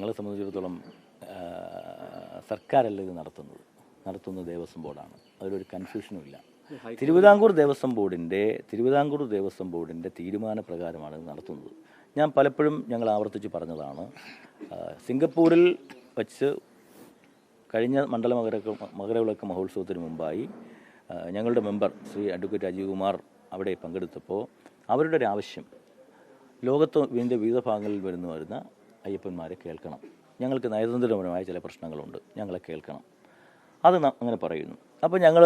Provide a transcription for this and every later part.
ഞങ്ങളെ സംബന്ധിച്ചിടത്തോളം സർക്കാരല്ല ഇത് നടത്തുന്നത്? നടത്തുന്നത് ദേവസ്വം ബോർഡാണ്. അതിലൊരു കൺഫ്യൂഷനും ഇല്ല. തിരുവിതാംകൂർ ദേവസ്വം ബോർഡിന്റെ തിരുവിതാംകൂർ ദേവസ്വം ബോർഡിന്റെ തീരുമാനപ്രകാരമാണ് ഇത് നടത്തുന്നത്. ഞാൻ പലപ്പോഴും ഞങ്ങൾ ആവർത്തിച്ച് പറഞ്ഞതാണ് സിംഗപ്പൂരിൽ വച്ച് കഴിഞ്ഞ മണ്ഡല മകര മകരവിളക്ക് മഹോത്സവത്തിന് മുമ്പായി ഞങ്ങളുടെ മെമ്പർ ശ്രീ അഡ്വക്കേറ്റ് രാജീവ് കുമാർ അവിടെ പങ്കെടുത്തപ്പോൾ അവരുടെ ഒരു ആവശ്യം ലോകത്ത് ഇതിന്റെ വിവിധ ഭാഗങ്ങളിൽ വരുന്ന വരുന്ന അയ്യപ്പന്മാരെ കേൾക്കണം. ഞങ്ങൾക്ക് നയതന്ത്രപരമായ ചില പ്രശ്നങ്ങളുണ്ട്. ഞങ്ങളെ കേൾക്കണം. അത് അങ്ങനെ പറയുന്നു. അപ്പോൾ ഞങ്ങൾ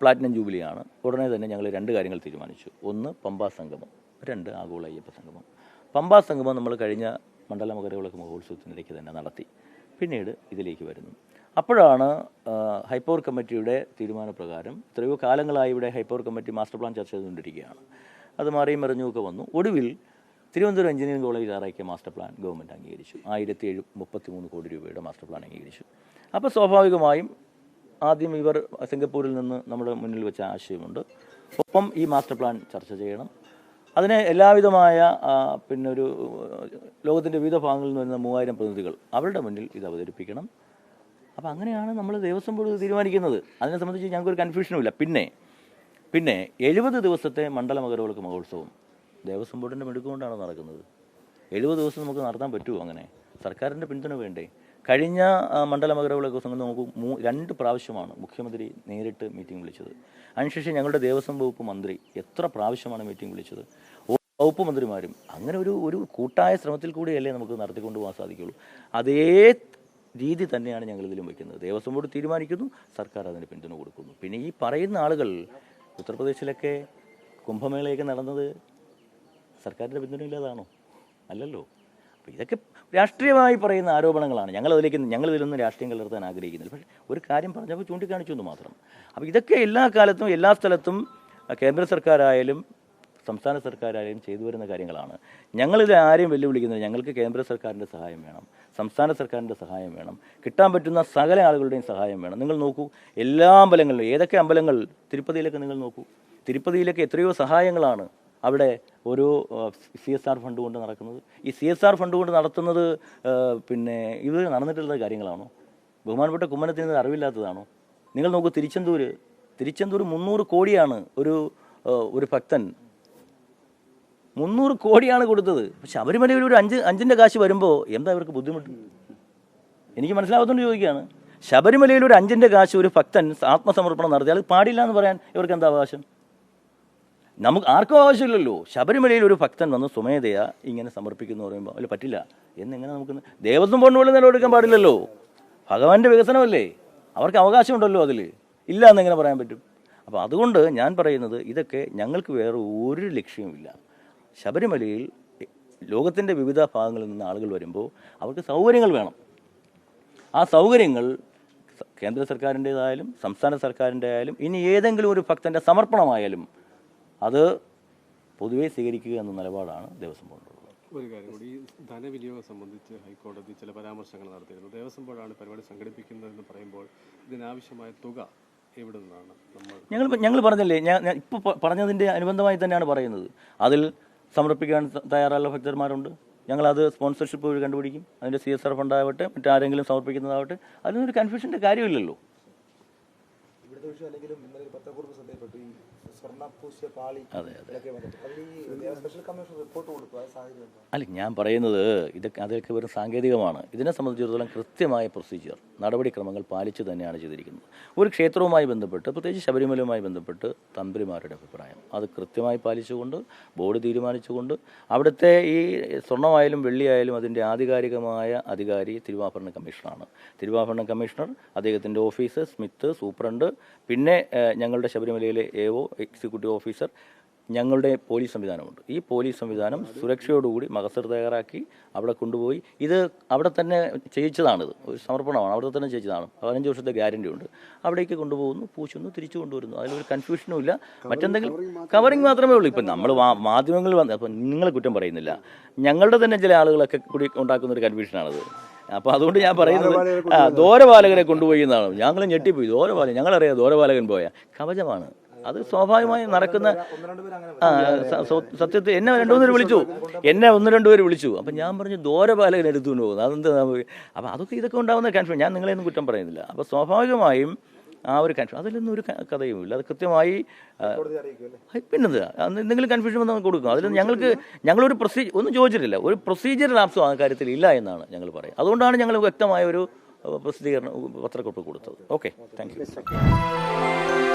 പ്ലാറ്റിനം ജൂബിലിയാണ് ഉടനെ തന്നെ ഞങ്ങൾ രണ്ട് കാര്യങ്ങൾ തീരുമാനിച്ചു. ഒന്ന് പമ്പാ സംഗമം. രണ്ട് ആഗോള അയ്യപ്പ സംഗമം. പമ്പാ സംഗമം നമ്മൾ കഴിഞ്ഞ മണ്ഡല മകരവിളക്ക് മഹോത്സവത്തിനിടയ്ക്ക് തന്നെ നടത്തി. പിന്നീട് ഇതിലേക്ക് വരുന്നു. അപ്പോഴാണ് ഹൈപ്പവർ കമ്മിറ്റിയുടെ തീരുമാനപ്രകാരം എത്രയോ കാലങ്ങളായി ഇവിടെ ഹൈപ്പവർ കമ്മിറ്റി മാസ്റ്റർ പ്ലാൻ ചർച്ച ചെയ്തുകൊണ്ടിരിക്കുകയാണ്. അത് മാറിയും മറിഞ്ഞുമൊക്കെ വന്നു. ഒടുവിൽ തിരുവനന്തപുരം എഞ്ചിനീയറിംഗ് കോളേജ് തയ്യാറാക്കിയ മാസ്റ്റർ പ്ലാൻ ഗവൺമെന്റ് അംഗീകരിച്ചു. ആയിരത്തി എഴു മുപ്പത്തി മൂന്ന് കോടി രൂപയുടെ മാസ്റ്റർ പ്ലാൻ അംഗീകരിച്ചു. അപ്പോൾ സ്വാഭാവികമായും ആദ്യം ഇവർ സിംഗപ്പൂരിൽ നിന്ന് നമ്മുടെ മുന്നിൽ വെച്ച ആശയമുണ്ട്. ഒപ്പം ഈ മാസ്റ്റർ പ്ലാൻ ചർച്ച ചെയ്യണം. അതിനെ എല്ലാവിധമായ പിന്നെ ഒരു ലോകത്തിന്റെ വിവിധ ഭാഗങ്ങളിൽ നിന്ന് വരുന്ന മൂവായിരം പ്രതിനിധികൾ അവരുടെ മുന്നിൽ ഇത് അവതരിപ്പിക്കണം. അപ്പോൾ അങ്ങനെയാണ് നമ്മൾ ദേവസ്വം ബോർഡ് തീരുമാനിക്കുന്നത്. അതിനെ സംബന്ധിച്ച് ഞങ്ങൾക്കൊരു കൺഫ്യൂഷനും ഇല്ല. പിന്നെ പിന്നെ എഴുപത് ദിവസത്തെ മണ്ഡല മകരവിളക്ക് മഹോത്സവം ദേവസ്വം ബോർഡിന്റെ മെടുക്കുകൊണ്ടാണ് നടക്കുന്നത്. എഴുപത് ദിവസം നമുക്ക് നടത്താൻ പറ്റുമോ അങ്ങനെ? സർക്കാരിന്റെ പിന്തുണ വേണ്ടേ? കഴിഞ്ഞ മണ്ഡല മകരവിളക്ക് സംഘം നമുക്ക് മൂ രണ്ട് പ്രാവശ്യമാണ് മുഖ്യമന്ത്രി നേരിട്ട് മീറ്റിംഗ് വിളിച്ചത്. അതിനുശേഷം ഞങ്ങളുടെ ദേവസ്വം വകുപ്പ് മന്ത്രി എത്ര പ്രാവശ്യമാണ് മീറ്റിംഗ് വിളിച്ചത്? വകുപ്പ് മന്ത്രിമാരും അങ്ങനെ ഒരു ഒരു കൂട്ടായ ശ്രമത്തിൽ കൂടിയല്ലേ നമുക്ക് നടത്തിക്കൊണ്ടു പോകാൻ സാധിക്കുള്ളൂ. അതേ രീതി തന്നെയാണ് ഞങ്ങൾ ഇതിലും വയ്ക്കുന്നത്. ദേവസ്വം ബോർഡ് തീരുമാനിക്കുന്നു സർക്കാർ അതിന് പിന്തുണ കൊടുക്കുന്നു. പിന്നെ ഈ പറയുന്ന ആളുകൾ ഉത്തർപ്രദേശിലൊക്കെ കുംഭമേളയൊക്കെ നടന്നത് സർക്കാരിന്റെ പിന്തുണയില്ലാതാണോ അല്ലല്ലോ. അപ്പോൾ ഇതൊക്കെ രാഷ്ട്രീയമായി പറയുന്ന ആരോപണങ്ങളാണ്. ഞങ്ങൾ അതിലേക്ക് ഞങ്ങൾ രാഷ്ട്രീയം കലർത്താൻ ആഗ്രഹിക്കുന്നില്ല. പക്ഷേ ഒരു കാര്യം പറഞ്ഞപ്പോൾ ചൂണ്ടിക്കാണിച്ചു എന്ന് മാത്രം. അപ്പോൾ ഇതൊക്കെ എല്ലാ കാലത്തും എല്ലാ സ്ഥലത്തും കേന്ദ്ര സർക്കാരായാലും സംസ്ഥാന സർക്കാരായാലും ചെയ്തു വരുന്ന കാര്യങ്ങളാണ്. ഞങ്ങളിത് ആരെയും വെല്ലുവിളിക്കുന്നില്ല. ഞങ്ങൾക്ക് കേന്ദ്ര സർക്കാരിന്റെ സഹായം വേണം. സംസ്ഥാന സർക്കാരിന്റെ സഹായം വേണം. കിട്ടാൻ പറ്റുന്ന സകല ആളുകളുടെയും സഹായം വേണം. നിങ്ങൾ നോക്കൂ എല്ലാ അമ്പലങ്ങളിലും ഏതൊക്കെ അമ്പലങ്ങൾ തിരുപ്പതിയിലൊക്കെ നിങ്ങൾ നോക്കൂ. തിരുപ്പതിയിലൊക്കെ എത്രയോ സഹായങ്ങളാണ്. അവിടെ ഒരു സി എസ് ആർ ഫണ്ട് കൊണ്ട് നടക്കുന്നത്. ഈ സി എസ് ആർ ഫണ്ട് കൊണ്ട് നടത്തുന്നത് പിന്നെ ഇത് നടന്നിട്ടുള്ള കാര്യങ്ങളാണോ? ബഹുമാനപ്പെട്ട കുമ്മനത്തിന് അറിവില്ലാത്തതാണോ? നിങ്ങൾ നോക്കൂ തിരിച്ചെന്തൂർ തിരിച്ചെന്തൂർ മുന്നൂറ് കോടിയാണ് ഒരു ഒരു ഭക്തൻ. മുന്നൂറ് കോടിയാണ് കൊടുത്തത്. പക്ഷെ ശബരിമലയിൽ ഒരു അഞ്ച് അഞ്ചിന്റെ കാശ് വരുമ്പോൾ എന്താ ഇവർക്ക് ബുദ്ധിമുട്ട്? എനിക്ക് മനസ്സിലാവാത്തോണ്ട് ചോദിക്കുകയാണ്. ശബരിമലയിൽ ഒരു അഞ്ചിന്റെ കാശ് ഒരു ഭക്തൻ ആത്മസമർപ്പണം നടത്തിയാൽ പാടില്ല എന്ന് പറയാൻ ഇവർക്ക് എന്താ അവകാശം? നമുക്ക് ആർക്കും ആവശ്യമില്ലല്ലോ. ശബരിമലയിൽ ഒരു ഭക്തൻ വന്ന് സ്വമേധയ ഇങ്ങനെ സമർപ്പിക്കുന്നു പറയുമ്പോൾ അല്ല പറ്റില്ല. എന്നെങ്ങനെ നമുക്ക് ദേവസ്വം ബോർഡിന് പോലും നിലവെടുക്കാൻ പാടില്ലല്ലോ. ഭഗവാന്റെ വികസനമല്ലേ? അവർക്ക് അവകാശമുണ്ടല്ലോ അതിൽ. ഇല്ല എന്നെങ്ങനെ പറയാൻ പറ്റും. അപ്പോൾ അതുകൊണ്ട് ഞാൻ പറയുന്നത് ഇതൊക്കെ ഞങ്ങൾക്ക് വേറെ ഒരു ലക്ഷ്യവുമില്ല. ശബരിമലയിൽ ലോകത്തിന്റെ വിവിധ ഭാഗങ്ങളിൽ നിന്ന് ആളുകൾ വരുമ്പോൾ അവർക്ക് സൗകര്യങ്ങൾ വേണം. ആ സൗകര്യങ്ങൾ കേന്ദ്ര സർക്കാരിന്റേതായാലും സംസ്ഥാന സർക്കാരിന്റെ ആയാലും ഇനി ഏതെങ്കിലും ഒരു ഭക്തന്റെ സമർപ്പണമായാലും അത് പൊതുവേ സ്വീകരിക്കുക എന്ന നിലപാടാണ് ദേവസ്വം ബോർഡിനുള്ളത് ഒരു കാര്യം കൂടി ഈ ധനവിനിയോഗം സംബന്ധിച്ച് ഹൈക്കോടതി ചില പരാമർശങ്ങൾ നടത്തിയിരുന്നു. ദേവസ്വം ബോർഡാണ് പരിപാടി സംഘടിപ്പിക്കുന്നതെന്ന് പറയുമ്പോൾ ഇതിനാവശ്യമായ തുക എവിടെ നിന്നാണ് നമ്മൾ ഞങ്ങൾ ഞങ്ങൾ പറഞ്ഞില്ലേ ഞാൻ ഇപ്പോൾ പറഞ്ഞതിന്റെ അനുബന്ധമായി തന്നെയാണ് പറയുന്നത്. അതിൽ സമർപ്പിക്കാൻ തയ്യാറായ തയ്യാറുള്ള ഭക്തന്മാരുണ്ട് ഞങ്ങളത് സ്പോൺസർഷിപ്പ് വഴി കണ്ടുപിടിക്കും. അതിന്റെ സി എസ് ആർ ഫണ്ടാവട്ടെ മറ്റാരെങ്കിലും സമർപ്പിക്കുന്നതാവട്ടെ അതിനൊരു കൺഫ്യൂഷന്റെ കാര്യമില്ലല്ലോ. ഇവിടുത്തെ വിഷയം അല്ലെങ്കിൽ ഇന്നലെ ഒരു പത്രക്കുറിപ്പ് ശ്രദ്ധയിൽപ്പെട്ടു. അതെ അതെ. അല്ല ഞാൻ പറയുന്നത് ഇതൊക്കെ അതൊക്കെ വെറും സാങ്കേതികമാണ്. ഇതിനെ സംബന്ധിച്ചിടത്തോളം കൃത്യമായ പ്രൊസീജിയർ നടപടിക്രമങ്ങൾ പാലിച്ച് തന്നെയാണ് ചെയ്തിരിക്കുന്നത്. ഒരു ക്ഷേത്രവുമായി ബന്ധപ്പെട്ട് പ്രത്യേകിച്ച് ശബരിമലയുമായി ബന്ധപ്പെട്ട് തന്ത്രിമാരുടെ അഭിപ്രായം. അത് കൃത്യമായി പാലിച്ചുകൊണ്ട് ബോർഡ് തീരുമാനിച്ചുകൊണ്ട് അവിടുത്തെ ഈ സ്വർണമായാലും വെള്ളിയായാലും അതിന്റെ ആധികാരികമായ അധികാരി തിരുവാഭരണ കമ്മീഷണറാണ്. തിരുവാഭരണ കമ്മീഷണർ അദ്ദേഹത്തിന്റെ ഓഫീസ് സ്മിത്ത് സൂപ്രണ്ട് പിന്നെ ഞങ്ങളുടെ ശബരിമലയിലെ ഒ എക്സിക്യൂട്ടീവ് ഓഫീസർ ഞങ്ങളുടെ പോലീസ് സംവിധാനമുണ്ട്. ഈ പോലീസ് സംവിധാനം സുരക്ഷയോടുകൂടി മകസർ തയ്യാറാക്കി അവിടെ കൊണ്ടുപോയി. ഇത് അവിടെ തന്നെ ചെയ്യിച്ചതാണിത്. ഒരു സമർപ്പണമാണ്. അവിടെ തന്നെ ചെയ്യിച്ചതാണ്. പതിനഞ്ച് വർഷത്തെ ഗ്യാരണ്ടി ഉണ്ട്. അവിടേക്ക് കൊണ്ടുപോകുന്നു പൂശുന്നു തിരിച്ചു കൊണ്ടുവരുന്നു. അതിലൊരു കൺഫ്യൂഷനും ഇല്ല. മറ്റെന്തെങ്കിലും കവറിങ് മാത്രമേ ഉള്ളൂ. ഇപ്പം നമ്മൾ മാധ്യമങ്ങളിൽ വന്ന് അപ്പം നിങ്ങളെ കുറ്റം പറയുന്നില്ല. ഞങ്ങളുടെ തന്നെ ചില ആളുകളൊക്കെ കൂടി ഉണ്ടാക്കുന്ന ഒരു കൺഫ്യൂഷനാണത് അപ്പോൾ അതുകൊണ്ട് ഞാൻ പറയുന്നത് ദോരപാലകരെ കൊണ്ടുപോയി. എന്നാണ്. ഞങ്ങൾ ഞെട്ടിപ്പോയി. ദോരപാലകൻ ഞങ്ങളറിയാം ദോരപാലകൻ പോയ. കവചമാണ്. അത് സ്വാഭാവികമായി നടക്കുന്ന ഒന്ന് രണ്ട് പേര് അങ്ങനെ ആ സ- സ- സത്യത്തിൽ എന്നെ രണ്ടു മൂന്ന് പേര് വിളിച്ചു. എന്നെ ഒന്ന് രണ്ട് പേര് വിളിച്ചു. അപ്പം ഞാൻ പറഞ്ഞു ദോരപാലകൻ എടുത്തുകൊണ്ട് പോകുന്നു. അതെന്താ അപ്പം അതൊക്കെ ഇതൊക്കെ ഉണ്ടാകുന്ന കൺഫ്യൂഷൻ ഞാൻ നിങ്ങളെയൊന്നും കുറ്റം പറയുന്നില്ല. അപ്പോൾ സ്വാഭാവികമായും ആ ഒരു കൺഫ്യൂഷൻ അതിലൊന്നും ഒരു കഥയുമില്ല. അത് കൃത്യമായി പിന്നെന്താ? എന്തെങ്കിലും കൺഫ്യൂഷൻ വന്ന് കൊടുക്കും. അതിൽ ഞങ്ങൾക്ക് ഞങ്ങളൊരു പ്രൊസീജ് ഒന്നും ചോദിച്ചിട്ടില്ല. ഒരു പ്രൊസീജിയർ ലാപ്സും ആ കാര്യത്തിൽ ഇല്ല എന്നാണ് ഞങ്ങൾ പറയുന്നത് അതുകൊണ്ടാണ് ഞങ്ങൾ വ്യക്തമായ ഒരു പ്രസിദ്ധീകരണം പത്രക്കുറിപ്പ് കൊടുത്തത്. Okay thank you